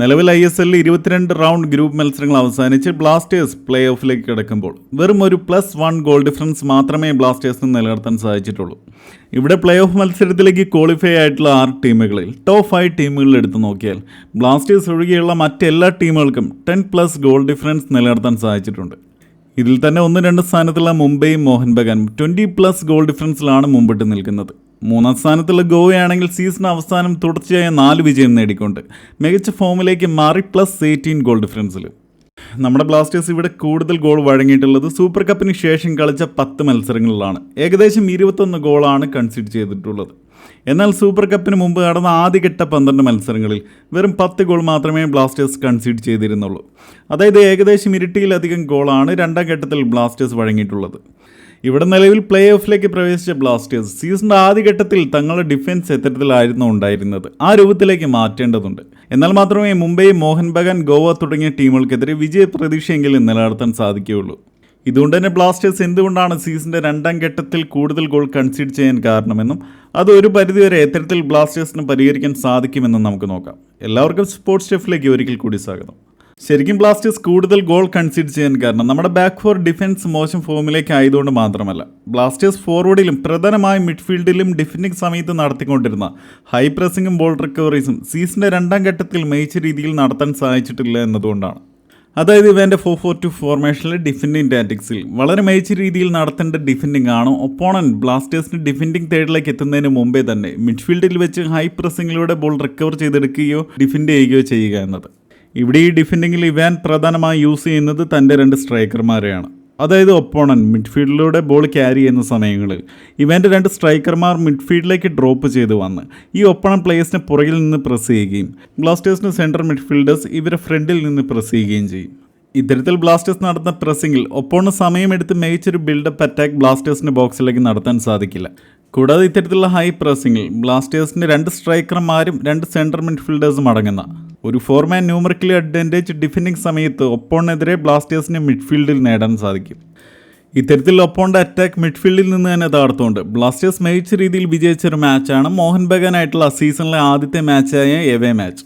നിലവിൽ I S എല്ലിൽ ഇരുപത്തിരണ്ട് റൗണ്ട് ഗ്രൂപ്പ് മത്സരങ്ങൾ അവസാനിച്ച് ബ്ലാസ്റ്റേഴ്സ് പ്ലേ ഓഫിലേക്ക് കിടക്കുമ്പോൾ വെറും ഒരു പ്ലസ് വൺ ഗോൾ ഡിഫറൻസ് മാത്രമേ ബ്ലാസ്റ്റേഴ്സിന് നിലനിർത്താൻ സാധിച്ചിട്ടുള്ളൂ. ഇവിടെ പ്ലേ ഓഫ് മത്സരത്തിലേക്ക് ക്വാളിഫൈ ആയിട്ടുള്ള ആറ് ടീമുകളിൽ ടോപ്പ് ഫൈവ് ടീമുകളിൽ എടുത്തു നോക്കിയാൽ ബ്ലാസ്റ്റേഴ്സ് ഒഴികെയുള്ള മറ്റെല്ലാ ടീമുകൾക്കും ടെൻ പ്ലസ് ഗോൾ ഡിഫറൻസ് നിലനിർത്താൻ സാധിച്ചിട്ടുണ്ട്. ഇതിൽ തന്നെ ഒന്ന് രണ്ട് സ്ഥാനത്തുള്ള മുംബൈയും മോഹൻ ബഗാനും ട്വന്റി പ്ലസ് ഗോൾ ഡിഫറൻസിലാണ് മുമ്പിട്ട് നിൽക്കുന്നത്. മൂന്നാം സ്ഥാനത്തുള്ള ഗോവയാണെങ്കിൽ സീസൺ അവസാനം തുടർച്ചയായ നാല് വിജയം നേടിക്കൊണ്ട് മികച്ച ഫോമിലേക്ക് മാറി പ്ലസ് എയ്റ്റീൻ ഗോൾ ഡിഫറൻസിൽ നമ്മുടെ ബ്ലാസ്റ്റേഴ്സ് ഇവിടെ കൂടുതൽ ഗോൾ വഴങ്ങിയിട്ടുള്ളത് സൂപ്പർ കപ്പിന് ശേഷം കളിച്ച പത്ത് മത്സരങ്ങളിലാണ്. ഏകദേശം ഇരുപത്തൊന്ന് ഗോളാണ് കൺസിഡ് ചെയ്തിട്ടുള്ളത്. എന്നാൽ സൂപ്പർ കപ്പിന് മുമ്പ് നടന്ന ആദ്യഘട്ട പന്ത്രണ്ട് മത്സരങ്ങളിൽ വെറും പത്ത് ഗോൾ മാത്രമേ ബ്ലാസ്റ്റേഴ്സ് കൺസീഡ് ചെയ്തിരുന്നുള്ളൂ. അതായത് ഏകദേശം ഇരട്ടിയിലധികം ഗോളാണ് രണ്ടാം ഘട്ടത്തിൽ ബ്ലാസ്റ്റേഴ്സ് വഴങ്ങിയിട്ടുള്ളത്. ഇവിടെ നിലവിൽ പ്ലേ ഓഫിലേക്ക് പ്രവേശിച്ച ബ്ലാസ്റ്റേഴ്സ് സീസണിന്റെ ആദ്യഘട്ടത്തിൽ തങ്ങളുടെ ഡിഫൻസ് എത്തരത്തിലായിരുന്നു ഉണ്ടായിരുന്നത്. ആ രൂപത്തിലേക്ക് മാറ്റേണ്ടതുണ്ട്. എന്നാൽ മാത്രമേ മുംബൈ മോഹൻ ബഗാൻ ഗോവ തുടങ്ങിയ ടീമുകൾക്കെതിരെ വിജയ പ്രതീക്ഷയെങ്കിലും നിലനിർത്താൻ സാധിക്കുകയുള്ളൂ. ഇതുകൊണ്ട് തന്നെ ബ്ലാസ്റ്റേഴ്സ് എന്തുകൊണ്ടാണ് സീസണിന്റെ രണ്ടാം ഘട്ടത്തിൽ കൂടുതൽ ഗോൾ കൺസീഡ് ചെയ്യാൻ കാരണമെന്നും അത് ഒരു പരിധിവരെ എത്തരത്തിൽ ബ്ലാസ്റ്റേഴ്സിന് പരിഹരിക്കാൻ സാധിക്കുമെന്നും നമുക്ക് നോക്കാം. എല്ലാവർക്കും സ്പോർട്സ് സ്റ്റെഫിലേക്ക് ഒരിക്കൽ കൂടി സ്വാഗതം. ശരിക്കും ബ്ലാസ്റ്റേഴ്സ് കൂടുതൽ ഗോൾ കൺസീഡ് ചെയ്യാൻ കാരണം നമ്മുടെ ബാക്ക് ഫോർ ഡിഫൻസ് മോശം ഫോമിലേക്ക് ആയതുകൊണ്ട് മാത്രമല്ല. ബ്ലാസ്റ്റേഴ്സ് ഫോർവേഡിലും പ്രധാനമായും മിഡ്ഫീൽഡിലും ഡിഫൻഡിംഗ് സമയത്ത് നടത്തിക്കൊണ്ടിരുന്ന ഹൈ പ്രസിംഗും ബോൾ റിക്കവറീസും സീസണിന്റെ രണ്ടാം ഘട്ടത്തിൽ മികച്ച രീതിയിൽ നടത്താൻ സാധിച്ചിട്ടില്ല എന്നതുകൊണ്ടാണ്. അതായത് ഇവന്റെ ഫോർ ഫോർ ടു ഫോർമേഷനിലെ ഡിഫൻഡിങ് ടാറ്റിക്സിൽ വളരെ മികച്ച രീതിയിൽ നടത്തേണ്ട ഡിഫൻഡിങ് ആണ് ഒപ്പോണന്റ് ബ്ലാസ്റ്റേഴ്സിന് ഡിഫൻഡിങ് തേർഡിലേക്ക് എത്തുന്നതിന് മുമ്പേ തന്നെ മിഡ്ഫീൽഡിൽ വെച്ച് ഹൈ പ്രസിംഗിലൂടെ ബോൾ റിക്കവർ ചെയ്തെടുക്കുകയോ ഡിഫൻഡ് ചെയ്യുകയോ ചെയ്യുക എന്നത്. ഇവിടെ ഈ ഡിഫെൻഡിങ്ങിൽ ഇവാൻ പ്രധാനമായി യൂസ് ചെയ്യുന്നത് തന്റെ രണ്ട് സ്ട്രൈക്കർമാരെയാണ്. അതായത് ഒപ്പോണൻ മിഡ്ഫീൽഡിലൂടെ ബോൾ ക്യാരി ചെയ്യുന്ന സമയങ്ങളിൽ ഇവന്റെ രണ്ട് സ്ട്രൈക്കർമാർ മിഡ്ഫീൽഡിലേക്ക് ഡ്രോപ്പ് ചെയ്ത് വന്ന് ഈ ഒപ്പണൻ പ്ലേയേഴ്സിനെ പുറകിൽ നിന്ന് പ്രസ് ചെയ്യുകയും ബ്ലാസ്റ്റേഴ്സിന് സെൻട്രൽ മിഡ്ഫീൽഡേഴ്സ് ഇവരെ ഫ്രണ്ടിൽ നിന്ന് പ്രസ് ചെയ്യുകയും ചെയ്യും. ഇത്തരത്തിൽ ബ്ലാസ്റ്റേഴ്സ് നടത്തുന്ന പ്രസ്സിങ്ങിൽ ഒപ്പോണ് സമയമെടുത്ത് മികച്ചൊരു ബിൽഡപ്പ് അറ്റാക്ക് ബ്ലാസ്റ്റേഴ്സിന്റെ ബോക്സിലേക്ക് നടത്താൻ സാധിക്കില്ല. കൂടാതെ ഇത്തരത്തിലുള്ള ഹൈ പ്രസ്സിങ്ങിൽ ബ്ലാസ്റ്റേഴ്സിന്റെ രണ്ട് സ്ട്രൈക്കർമാരും രണ്ട് സെൻട്രൽ മിഡ്ഫീൽഡേഴ്സും അടങ്ങുന്ന ഒരു ഫോർമാൻ ന്യൂമറിക്കലി അഡ്വാന്റേജ് ഡിഫെൻഡിങ് സമയത്ത് ഒപ്പോണിനെതിരെ ബ്ലാസ്റ്റേഴ്സിന് മിഡ്ഫീൽഡിൽ നേടാൻ സാധിക്കും. ഇത്തരത്തിൽ ഒപ്പോണിന്റെ അറ്റാക്ക് മിഡ്ഫീൽഡിൽ നിന്ന് തന്നെ തകർത്തുകൊണ്ട് ബ്ലാസ്റ്റേഴ്സ് മികച്ച രീതിയിൽ വിജയിച്ചൊരു മാച്ചാണ് മോഹൻ ബഗാനായിട്ടുള്ള സീസണിലെ ആദ്യത്തെ മാച്ചായ എവേ മാച്ച്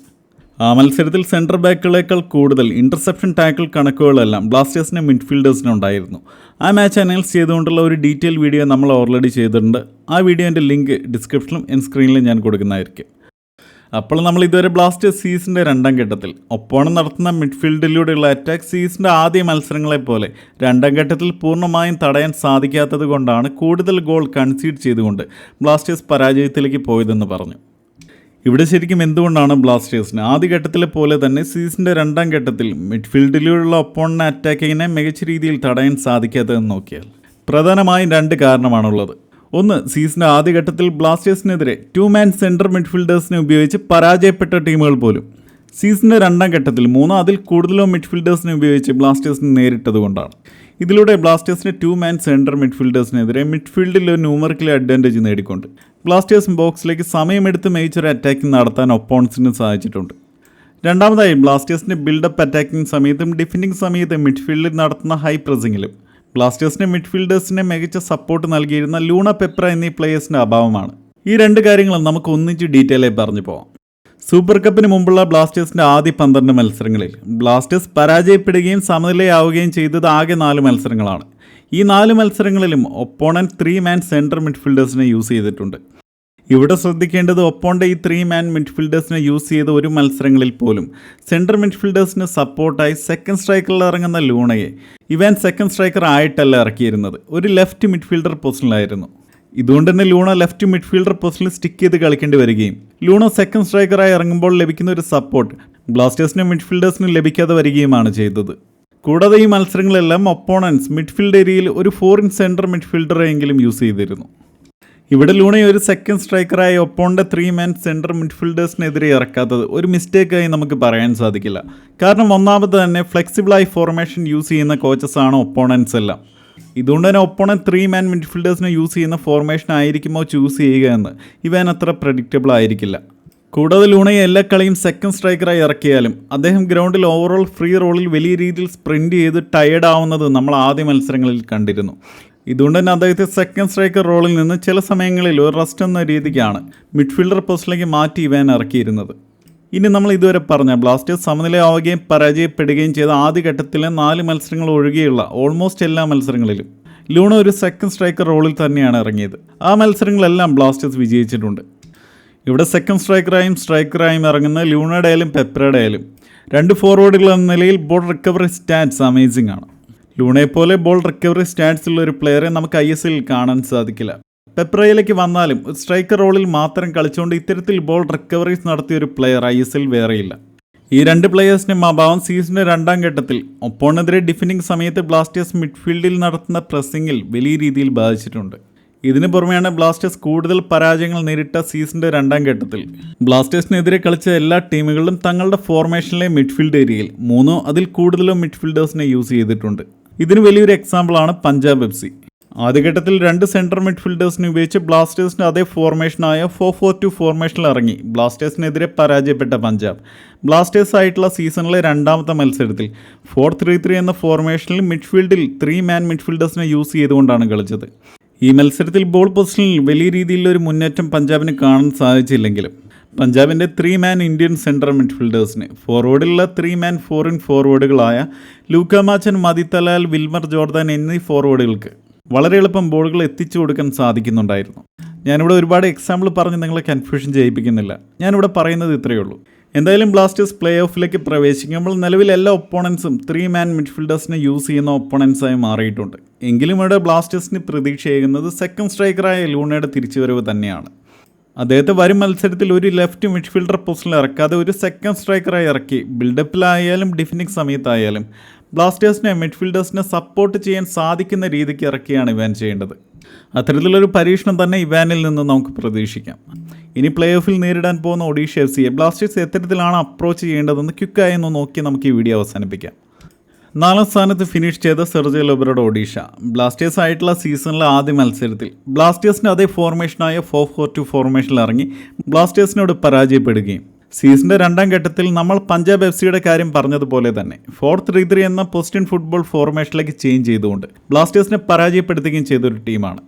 ആ മത്സരത്തിൽ സെന്റർ ബാക്കുകളേക്കാൾ കൂടുതൽ ഇന്റർസെപ്ഷൻ ടാക്കിൾ കണക്കുകളെല്ലാം ബ്ലാസ്റ്റേഴ്സിന്റെ മിഡ്ഫീൽഡേഴ്സിനുണ്ടായിരുന്നു ആ മാച്ച് അനൗൺസ് ചെയ്തുകൊണ്ടുള്ള ഒരു ഡീറ്റെയിൽ വീഡിയോ നമ്മൾ ഓൾറെഡി ചെയ്തിട്ടുണ്ട്. ആ വീഡിയോന്റെ ലിങ്ക് ഡിസ്ക്രിപ്ഷനിലും എൻ സ്ക്രീനിലും ഞാൻ കൊടുക്കുന്നതായിരിക്കും. അപ്പോൾ നമ്മൾ ഇതുവരെ ബ്ലാസ്റ്റേഴ്സ് സീസണിന്റെ രണ്ടാം ഘട്ടത്തിൽ ഒപ്പോണം നടത്തുന്ന മിഡ്ഫീൽഡിലൂടെയുള്ള അറ്റാക്ക് സീസണിന്റെ ആദ്യ മത്സരങ്ങളെ പോലെ രണ്ടാം ഘട്ടത്തിൽ പൂർണമായും തടയാൻ സാധിക്കാത്തത് കൊണ്ടാണ് കൂടുതൽ ഗോൾ കൺസീഡ് ചെയ്തുകൊണ്ട് ബ്ലാസ്റ്റേഴ്സ് പരാജയത്തിലേക്ക് പോയതെന്ന് പറഞ്ഞു. ഇവിടെ ശരിക്കും എന്തുകൊണ്ടാണ് ബ്ലാസ്റ്റേഴ്സിന് ആദ്യഘട്ടത്തിലെ പോലെ തന്നെ സീസണിന്റെ രണ്ടാം ഘട്ടത്തിൽ മിഡ്ഫീൽഡിലുള്ള ഒപ്പോണിനെ അറ്റാക്കിങ്ങിനെ മികച്ച രീതിയിൽ തടയാൻ സാധിക്കാത്തതെന്ന് നോക്കിയാൽ. പ്രധാനമായും രണ്ട് കാരണമാണുള്ളത്. ഒന്ന് സീസണിന്റെ ആദ്യഘട്ടത്തിൽ ബ്ലാസ്റ്റേഴ്സിനെതിരെ ടു മാൻ സെൻട്രൽ മിഡ്ഫീൽഡേഴ്സിനെ ഉപയോഗിച്ച് പരാജയപ്പെട്ട ടീമുകൾ പോലും. സീസണിന്റെ രണ്ടാം ഘട്ടത്തിൽ മൂന്നോ അതിൽ കൂടുതലോ മിഡ്ഫീൽഡേഴ്സിനെ ഉപയോഗിച്ച് ബ്ലാസ്റ്റേഴ്സിനെ നേരിട്ടതുകൊണ്ടാണ് ഇതിലൂടെ ബ്ലാസ്റ്റേഴ്സിന് ടു മാൻ സെൻട്രൽ മിഡ്ഫീൽഡേഴ്സിനെതിരെ മിഡ്ഫീൽഡിൽ ഒരു ന്യൂമറിക്കലി അഡ്വാന്റേജ് നേടിക്കൊണ്ട്. ബ്ലാസ്റ്റേഴ്സ് ബോക്സിലേക്ക് സമയമെടുത്ത് മേയിച്ചൊരു അറ്റാക്കിംഗ് നടത്താൻ ഒപ്പോണൻസിന് സാധിച്ചിട്ടുണ്ട്. രണ്ടാമതായി ബ്ലാസ്റ്റേഴ്സിന്റെ ബിൽഡപ്പ് അറ്റാക്കിംഗ് സമയത്തും ഡിഫൻഡിംഗ് സമയത്തും മിഡ്ഫീൽഡിൽ നടത്തുന്ന ഹൈ പ്രസിങ്ങിലും ബ്ലാസ്റ്റേഴ്സിന്റെ മിഡ്ഫീൽഡേഴ്സിനെ മികച്ച സപ്പോർട്ട് നൽകിയിരുന്ന ലൂണ പെപ്ര എന്നീ പ്ലേയേഴ്സിന്റെ അഭാവമാണ്. ഈ രണ്ട് കാര്യങ്ങളും നമുക്ക് ഒന്നിച്ച് ഡീറ്റെയിൽ ആയി പറഞ്ഞു പോവാം. സൂപ്പർ കപ്പിന് മുമ്പുള്ള ബ്ലാസ്റ്റേഴ്സിന്റെ ആദ്യ പന്ത്രണ്ട് മത്സരങ്ങളിൽ ബ്ലാസ്റ്റേഴ്സ് പരാജയപ്പെടുകയും സമനിലയാവുകയും ചെയ്തത് ആകെ നാല് മത്സരങ്ങളാണ്. ഈ നാല് മത്സരങ്ങളിലും ഒപ്പോണന്റ് ത്രീ മാൻ സെൻട്രൽ മിഡ്ഫീൽഡേഴ്സിനെ യൂസ് ചെയ്തിട്ടുണ്ട്. ഇവിടെ ശ്രദ്ധിക്കേണ്ടത് ഒപ്പോണ്ട ഈ ത്രീ മാൻ മിഡ്ഫീൽഡേഴ്സിനെ യൂസ് ചെയ്ത ഒരു മത്സരങ്ങളിൽ പോലും. സെൻട്രൽ മിഡ്ഫീൽഡേഴ്സിന് സപ്പോർട്ടായി സെക്കൻഡ് സ്ട്രൈക്കറിൽ ഇറങ്ങുന്ന ലൂണയെ. ഇവൻ സെക്കൻഡ് സ്ട്രൈക്കർ ആയിട്ടല്ല ഇറക്കിയിരുന്നത്. ഒരു ലെഫ്റ്റ് മിഡ്ഫീൽഡർ പൊസിഷനിലായിരുന്നു ഇതുകൊണ്ട് തന്നെ ലൂണ ലെഫ്റ്റ് മിഡ്ഫീൽഡർ പൊസിഷനിൽ സ്റ്റിക്ക് ചെയ്ത് കളിക്കേണ്ടി വരികയും. ലൂണ സെക്കൻഡ് സ്ട്രൈക്കറായി ഇറങ്ങുമ്പോൾ ലഭിക്കുന്ന ഒരു സപ്പോർട്ട് ബ്ലാസ്റ്റേഴ്സിനും മിഡ്ഫീൽഡേഴ്സിനും ലഭിക്കാതെ വരികയുമാണ് ചെയ്തത്. കൂടാതെ ഈ മത്സരങ്ങളെല്ലാം ഒപ്പോണൻസ് മിഡ്ഫീൽഡ് ഏരിയയിൽ ഒരു ഫോറിൻ സെന്റർ മിഡ്ഫീൽഡറെങ്കിലും യൂസ് ചെയ്തിരുന്നു. ഇവിടെ ലൂണയെ ഒരു സെക്കൻഡ് സ്ട്രൈക്കറായി ഒപ്പോണ്ട ത്രീ മാൻ സെന്റർ മിഡ്ഫീൽഡേഴ്സിനെതിരെ ഇറക്കാത്തത് ഒരു മിസ്റ്റേക്കായി നമുക്ക് പറയാൻ സാധിക്കില്ല. കാരണം ഒന്നാമത് തന്നെ ഫ്ലെക്സിബിളായി ഫോർമേഷൻ യൂസ് ചെയ്യുന്ന കോച്ചസ് ആണ് ഒപ്പോണൻസ് എല്ലാം. ഇതുകൊണ്ട് തന്നെ ഒപ്പോണൻ ത്രീ മാൻ മിഡ്ഫീൽഡേഴ്സിനെ യൂസ് ചെയ്യുന്ന ഫോർമേഷൻ ആയിരിക്കുമോ ചൂസ് ചെയ്യുക എന്ന് ഇവൻ അത്ര പ്രഡിക്റ്റബിൾ ആയിരിക്കില്ല. കൂടാതെ ലൂണയെ എല്ലാ കളിയും സെക്കൻഡ് സ്ട്രൈക്കറായി ഇറക്കിയാലും അദ്ദേഹം ഗ്രൗണ്ടിൽ ഓവറോൾ ഫ്രീ റോളിൽ വലിയ രീതിയിൽ സ്പ്രിന്റ് ചെയ്ത് ടയേർഡ് ആവുന്നത് നമ്മൾ ആദ്യ മത്സരങ്ങളിൽ കണ്ടിരുന്നു. ഇതുകൊണ്ട് തന്നെ അദ്ദേഹത്തെ സെക്കൻഡ് സ്ട്രൈക്കർ റോളിൽ നിന്ന് ചില സമയങ്ങളിൽ ഒരു റെസ്റ്റ് എന്ന രീതിക്കാണ് മിഡ്ഫീൽഡർ പോസ്റ്റിലേക്ക് മാറ്റി ഇവാൻ ഇറക്കിയിരുന്നത്. ഇനി നമ്മൾ ഇതുവരെ പറഞ്ഞ ബ്ലാസ്റ്റേഴ്സ് സമനിലയാവുകയും പരാജയപ്പെടുകയും ചെയ്ത ആദ്യഘട്ടത്തിലെ നാല് മത്സരങ്ങൾ ഒഴികെയുള്ള ഓൾമോസ്റ്റ് എല്ലാ മത്സരങ്ങളിലും ലൂണ ഒരു സെക്കൻഡ് സ്ട്രൈക്കർ റോളിൽ തന്നെയാണ് ഇറങ്ങിയത്. ആ മത്സരങ്ങളെല്ലാം ബ്ലാസ്റ്റേഴ്സ് വിജയിച്ചിട്ടുണ്ട്. ഇവിടെ സെക്കൻഡ് സ്ട്രൈക്കറായും സ്ട്രൈക്കറായും ഇറങ്ങുന്ന ലൂണയുടെ ആയാലും പെപ്രയുടെ ആയാലും രണ്ട് ഫോർവേഡുകൾ എന്ന നിലയിൽ ബോൾ റിക്കവറി സ്റ്റാറ്റ്സ് അമേസിംഗ് ആണ്. ലൂണയെ പോലെ ബോൾ റിക്കവറി സ്റ്റാറ്റ്സ് ഉള്ള ഒരു പ്ലെയറെ നമുക്ക് ഐ എസ് എല്ലിൽ കാണാൻ സാധിക്കില്ല. പെപ്രയിലേക്ക് വന്നാലും സ്ട്രൈക്കർ റോളിൽ മാത്രം കളിച്ചുകൊണ്ട് ഇത്തരത്തിൽ ബോൾ റിക്കവറീസ് നടത്തിയ ഒരു പ്ലെയർ ഐ എസ് എൽ വേറെയില്ല. ഈ രണ്ട് പ്ലെയേഴ്സിനും അഭാവം സീസണിന്റെ രണ്ടാം ഘട്ടത്തിൽ ഒപ്പോണെതിരെ ഡിഫെൻഡിംഗ് സമയത്ത് ബ്ലാസ്റ്റേഴ്സ് മിഡ്ഫീൽഡിൽ നടത്തുന്ന പ്രസ്സിങ്ങിൽ വലിയ രീതിയിൽ ബാധിച്ചിട്ടുണ്ട്. ഇതിനു പുറമെയാണ് ബ്ലാസ്റ്റേഴ്സ് കൂടുതൽ പരാജയങ്ങൾ നേരിട്ട സീസണിന്റെ രണ്ടാം ഘട്ടത്തിൽ. ബ്ലാസ്റ്റേഴ്സിനെതിരെ കളിച്ച എല്ലാ ടീമുകളിലും തങ്ങളുടെ ഫോർമേഷനിലെ മിഡ്ഫീൽഡ് ഏരിയയിൽ മൂന്നോ അതിൽ കൂടുതലോ മിഡ്ഫീൽഡേഴ്സിനെ യൂസ് ചെയ്തിട്ടുണ്ട്. ഇതിന് വലിയൊരു എക്സാമ്പിളാണ് പഞ്ചാബ് എഫ് സി. ആദ്യഘട്ടത്തിൽ രണ്ട് സെൻട്രൽ മിഡ്ഫീൽഡേഴ്സിനെ ഉപയോഗിച്ച് ബ്ലാസ്റ്റേഴ്സിന്റെ അതേ ഫോർമേഷനായ ഫോർ ഫോർ ടു ഫോർമേഷനിൽ ഇറങ്ങി. ബ്ലാസ്റ്റേഴ്സിനെതിരെ പരാജയപ്പെട്ട പഞ്ചാബ്. ബ്ലാസ്റ്റേഴ്സ് ആയിട്ടുള്ള സീസണിലെ രണ്ടാമത്തെ മത്സരത്തിൽ ഫോർ ത്രീ ത്രീ എന്ന ഫോർമേഷനിൽ മിഡ്ഫീൽഡിൽ ത്രീ മാൻ മിഡ്ഫീൽഡേഴ്സിനെ യൂസ് ചെയ്തുകൊണ്ടാണ് കളിച്ചത്. ഈ മത്സരത്തിൽ ബോൾ പൊസിഷനിൽ വലിയ രീതിയിലൊരു മുന്നേറ്റം പഞ്ചാബിന് കാണാൻ സാധിച്ചില്ലെങ്കിലും പഞ്ചാബിന്റെ ത്രീ മാൻ ഇന്ത്യൻ സെൻട്രൽ മിഡ്ഫീൽഡേഴ്സിന് ഫോർവേഡിലുള്ള three man foreign ഫോർവേഡുകളായ Luka Majcen Madih Talal Wilmar Jordan എന്നീ ഫോർവേഡുകൾക്ക് വളരെ എളുപ്പം ബോളുകൾ എത്തിച്ചു കൊടുക്കാൻ സാധിക്കുന്നുണ്ടായിരുന്നു. ഞാനിവിടെ ഒരുപാട് എക്സാമ്പിൾ പറഞ്ഞ് നിങ്ങളെ കൺഫ്യൂഷൻ ചെയ്യിപ്പിക്കുന്നില്ല. ഞാനിവിടെ പറയുന്നത് ഇത്രയേ ഉള്ളൂ. എന്തായാലും ബ്ലാസ്റ്റേഴ്സ് പ്ലേ ഓഫിലേക്ക് പ്രവേശിക്കുമ്പോൾ നിലവിൽ എല്ലാ ഒപ്പോണൻസും ത്രീ മാൻ മിഡ്ഫീൽഡേഴ്സിനെ യൂസ് ചെയ്യുന്ന ഒപ്പോണൻസായി മാറിയിട്ടുണ്ട്. എങ്കിലും ഇവിടെ ബ്ലാസ്റ്റേഴ്സിന് ചെയ്യുന്നത് സെക്കൻഡ് സ്ട്രൈക്കറായ ലൂണയുടെ തിരിച്ചുവരവ് തന്നെയാണ്. അദ്ദേഹത്തെ വരും മത്സരത്തിൽ ഒരു ലെഫ്റ്റ് മിഡ്ഫീൽഡർ പൊസിഷനിൽ ഇറക്കാതെ ഒരു സെക്കൻഡ് സ്ട്രൈക്കറായി ഇറക്കി. ബിൽഡപ്പിലായാലും ഡിഫിനിങ് സമയത്തായാലും ബ്ലാസ്റ്റേഴ്സിനെ മിഡ്ഫീൽഡേഴ്സിനെ സപ്പോർട്ട് ചെയ്യാൻ സാധിക്കുന്ന രീതിക്ക് ഇറക്കിയാണ് ഇവാൻ ചെയ്യേണ്ടത്. അത്തരത്തിലൊരു പരീക്ഷണം തന്നെ ഇവാനിൽ നിന്ന് നമുക്ക് പ്രതീക്ഷിക്കാം. ഇനി പ്ലേ ഓഫിൽ നേരിടാൻ പോകുന്ന ഒഡീഷ എഫ് സിയെ ബ്ലാസ്റ്റേഴ്സ് എത്തരത്തിലാണ് അപ്രോച്ച് ചെയ്യേണ്ടതെന്ന് ക്വിക്കായി ഒന്ന് നോക്കി നമുക്ക് ഈ വീഡിയോ അവസാനിപ്പിക്കാം. നാലാം സ്ഥാനത്ത് ഫിനിഷ് ചെയ്ത സെർജി ലോബറോഡ് ഒഡീഷ. ബ്ലാസ്റ്റേഴ്സ് ആയിട്ടുള്ള സീസണിലെ ആദ്യ മത്സരത്തിൽ ബ്ലാസ്റ്റേഴ്സിന്റെ അതേ ഫോർമേഷനായ ഫോർ ഫോർ ടു ഫോർമേഷനിൽ ഇറങ്ങി ബ്ലാസ്റ്റേഴ്സിനോട് പരാജയപ്പെടുകയും. സീസണിന്റെ രണ്ടാം ഘട്ടത്തിൽ നമ്മൾ പഞ്ചാബ് എഫ് സിയുടെ കാര്യം പറഞ്ഞതുപോലെ തന്നെ ഫോർ ത്രീ ത്രീ എന്ന പോസ്റ്റിൻ ഫുട്ബോൾ ഫോർമേഷനിലേക്ക് ചേഞ്ച് ചെയ്തുകൊണ്ട് ബ്ലാസ്റ്റേഴ്സിനെ പരാജയപ്പെടുത്തുകയും ചെയ്തൊരു ടീമാണ്.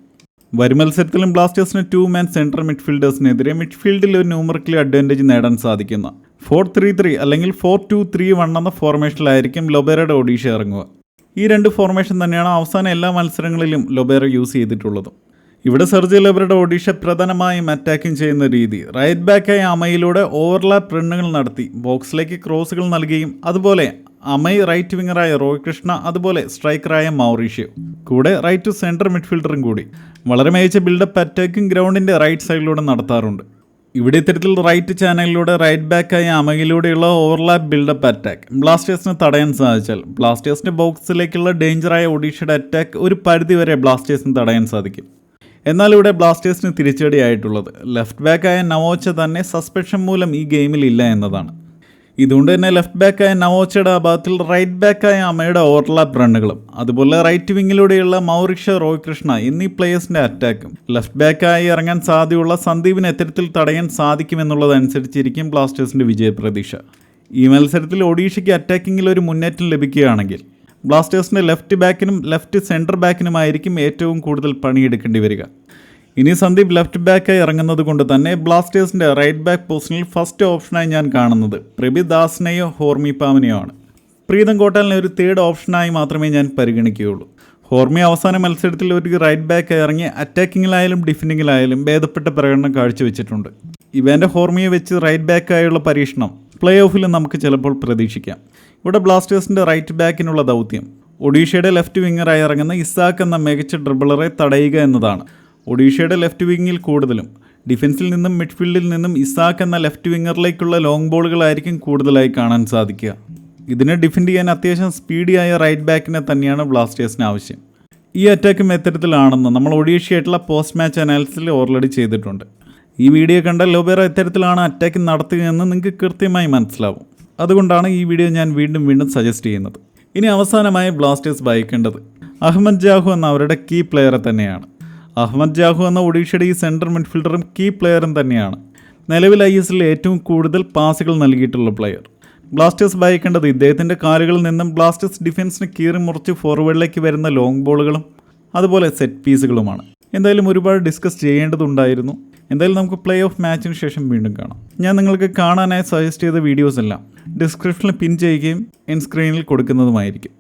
വരും മത്സരത്തിലും ബ്ലാസ്റ്റേഴ്സിന് ടു മാൻ സെൻട്രൽ മിഡ്ഫീൽഡേഴ്സിനെതിരെ മിഡ്ഫീൽഡിൽ ഒരു ന്യൂമറിക്കലി അഡ്വാന്റേജ് നേടാൻ സാധിക്കുന്ന ഫോർ ത്രീ ത്രീ അല്ലെങ്കിൽ ഫോർ ടു ത്രീ വൺ എന്ന ഫോർമേഷനിലായിരിക്കും ലൊബേറയുടെ ഒഡീഷ ഇറങ്ങുക. ഈ രണ്ട് ഫോർമേഷൻ തന്നെയാണ് അവസാന എല്ലാ മത്സരങ്ങളിലും ലൊബേറ യൂസ് ചെയ്തിട്ടുള്ളതും. ഇവിടെ സെർജി ലബറുടെ ഒഡീഷ പ്രധാനമായും അറ്റാക്കിംഗ് ചെയ്യുന്ന രീതി. റൈറ്റ് ബാക്കായ അമയിലൂടെ ഓവർലാപ്പ് റണ്ണുകൾ നടത്തി. ബോക്സിലേക്ക് ക്രോസുകൾ നൽകുകയും അതുപോലെ അമയ് റൈറ്റ് വിങ്ങറായ റോയ് കൃഷ്ണ അതുപോലെ സ്ട്രൈക്കറായ മൗറീഷ്യോ. കൂടെ റൈറ്റ് ടു സെന്റർ മിഡ്ഫീൽഡറും കൂടി. വളരെ മികച്ച ബിൽഡപ്പ് അറ്റാക്കിംഗ് ഗ്രൗണ്ടിന്റെ റൈറ്റ് സൈഡിലൂടെ നടത്താറുണ്ട്. ഇവിടെ ഇത്തരത്തിൽ റൈറ്റ് ചാനലിലൂടെ റൈറ്റ് ബാക്കായ അമയിലൂടെയുള്ള ഓവർലാപ്പ് ബിൽഡപ്പ് അറ്റാക്ക് ബ്ലാസ്റ്റേഴ്സിന് തടയാൻ സാധിച്ചാൽ ബ്ലാസ്റ്റേഴ്സിന്റെ ബോക്സിലേക്കുള്ള ഡേഞ്ചറായ ഒഡീഷയുടെ അറ്റാക്ക് ഒരു പരിധിവരെ ബ്ലാസ്റ്റേഴ്സിന് തടയാൻ സാധിക്കും. എന്നാൽ ഇവിടെ ബ്ലാസ്റ്റേഴ്സിന് തിരിച്ചടിയായിട്ടുള്ളത്. ലെഫ്റ്റ് ബാക്കായ നവോച്ച തന്നെ സസ്പെൻഷൻ മൂലം ഈ ഗെയിമിൽ ഇല്ല എന്നതാണ്. ഇതുകൊണ്ട് തന്നെ ലെഫ്റ്റ് ബാക്കായ നവോച്ചയുടെ ഭാഗത്തിൽ റൈറ്റ് ബാക്കായ അമ്മയുടെ ഓവർലാപ്പ് റണ്ണുകളും അതുപോലെ റൈറ്റ് വിങ്ങിലൂടെയുള്ള മൗറിഷ റോയ് കൃഷ്ണ എന്നീ പ്ലേയേഴ്സിന്റെ അറ്റാക്കും ലെഫ്റ്റ് ബാക്കായി ഇറങ്ങാൻ സാധ്യതയുള്ള സന്ദീപിന് എത്തരത്തിൽ തടയാൻ സാധിക്കുമെന്നുള്ളതനുസരിച്ചിരിക്കും ബ്ലാസ്റ്റേഴ്സിന്റെ വിജയപ്രതീക്ഷ. ഈ മത്സരത്തിൽ ഒഡീഷയ്ക്ക് അറ്റാക്കിങ്ങിൽ ഒരു മുന്നേറ്റം ലഭിക്കുകയാണെങ്കിൽ ബ്ലാസ്റ്റേഴ്സിന്റെ ലെഫ്റ്റ് ബാക്കിനും ലെഫ്റ്റ് സെന്റർ ബാക്കിനുമായിരിക്കും ഏറ്റവും കൂടുതൽ പണിയെടുക്കേണ്ടി വരിക. ഇനി സന്ദീപ് ലെഫ്റ്റ് ബാക്കായി ഇറങ്ങുന്നത് കൊണ്ട് തന്നെ ബ്ലാസ്റ്റേഴ്സിന്റെ റൈറ്റ് ബാക്ക് പൊസിഷനിൽ ഫസ്റ്റ് ഓപ്ഷനായി ഞാൻ കാണുന്നത് പ്രബി ദാസിനെയോ ഹോർമി പാമിനെയോ ആണ്. പ്രീതം കോട്ടാലിനെ ഒരു തേർഡ് ഓപ്ഷനായി മാത്രമേ ഞാൻ പരിഗണിക്കുകയുള്ളൂ. ഹോർമി അവസാന മത്സരത്തിൽ ഒരു റൈറ്റ് ബാക്ക് ഇറങ്ങി അറ്റാക്കിങ്ങിലായാലും ഡിഫൻഡിങ്ങിലായാലും ഭേദപ്പെട്ട പ്രകടനം കാഴ്ചവെച്ചിട്ടുണ്ട്. ഇവന്റെ ഹോർമിയെ വെച്ച് റൈറ്റ് ബാക്കായുള്ള പരീക്ഷണം പ്ലേ ഓഫിൽ നമുക്ക് ചിലപ്പോൾ പ്രതീക്ഷിക്കാം. ഇവിടെ ബ്ലാസ്റ്റേഴ്സിന്റെ റൈറ്റ് ബാക്കിനുള്ള ദൗത്യം. ഒഡീഷയുടെ ലെഫ്റ്റ് വിങ്ങറായി ഇറങ്ങുന്ന ഇസാക്ക് എന്ന മികച്ച ഡ്രിബിളറെ തടയുക എന്നതാണ്. ഒഡീഷയുടെ ലെഫ്റ്റ് വിങ്ങിൽ കൂടുതലും ഡിഫൻസിൽ നിന്നും മിഡ്ഫീൽഡിൽ നിന്നും ഇസാക്ക് എന്ന ലെഫ്റ്റ് വിങ്ങറിലേക്കുള്ള ലോങ് ബോളുകളായിരിക്കും കൂടുതലായി കാണാൻ സാധിക്കുക. ഇതിനെ ഡിഫെൻഡ് ചെയ്യാൻ അത്യാവശ്യം സ്പീഡിയായ റൈറ്റ് ബാക്കിനെ തന്നെയാണ് ബ്ലാസ്റ്റേഴ്സിന് ആവശ്യം. ഈ അറ്റാക്കും എത്തരത്തിലാണെന്ന് നമ്മൾ ഒഡീഷയായിട്ടുള്ള പോസ്റ്റ് മാച്ച് അനാലിസിൽ ഓൾറെഡി ചെയ്തിട്ടുണ്ട്. ഈ വീഡിയോ കണ്ട ലോബേറ എത്തരത്തിലാണ് അറ്റാക്ക് നടത്തുകയെന്ന് നിങ്ങൾക്ക് കൃത്യമായി മനസ്സിലാവും. അതുകൊണ്ടാണ് ഈ വീഡിയോ ഞാൻ വീണ്ടും വീണ്ടും സജസ്റ്റ് ചെയ്യുന്നത്. ഇനി അവസാനമായി ബ്ലാസ്റ്റേഴ്സ് ഭയക്കേണ്ടത്. അഹമ്മദ് ജാഹു എന്ന അവരുടെ കീ പ്ലെയറെ തന്നെയാണ്. അഹമ്മദ് ജാഹു എന്ന ഒഡീഷയുടെ ഈ സെൻട്രൽ മിഡ്ഫീൽഡറും കീ പ്ലെയറും തന്നെയാണ്. നിലവിൽ ഐ എസിൽ ഏറ്റവും കൂടുതൽ പാസുകൾ നൽകിയിട്ടുള്ള പ്ലെയർ ബ്ലാസ്റ്റേഴ്സ് ഭയക്കേണ്ടത് ഇദ്ദേഹത്തിന്റെ കാലുകളിൽ നിന്നും ബ്ലാസ്റ്റേഴ്സ് ഡിഫൻസിന് കീറി മുറിച്ച് ഫോർവേഡിലേക്ക് വരുന്ന ലോങ് ബോളുകളും അതുപോലെ സെറ്റ് പീസുകളുമാണ് എന്തായാലും ഒരുപാട് ഡിസ്കസ് ചെയ്യേണ്ടതുണ്ടായിരുന്നു. എന്തായാലും നമുക്ക് പ്ലേ ഓഫ് മാച്ചിന് ശേഷം വീണ്ടും കാണാം. ഞാൻ നിങ്ങൾക്ക് കാണാനായി സജസ്റ്റ് ചെയ്ത വീഡിയോസ് എല്ലാം ഡിസ്ക്രിപ്ഷനിൽ പിൻ ചെയ്യുകയും എൻ സ്ക്രീനിൽ കൊടുക്കുന്നതുമായിരിക്കും.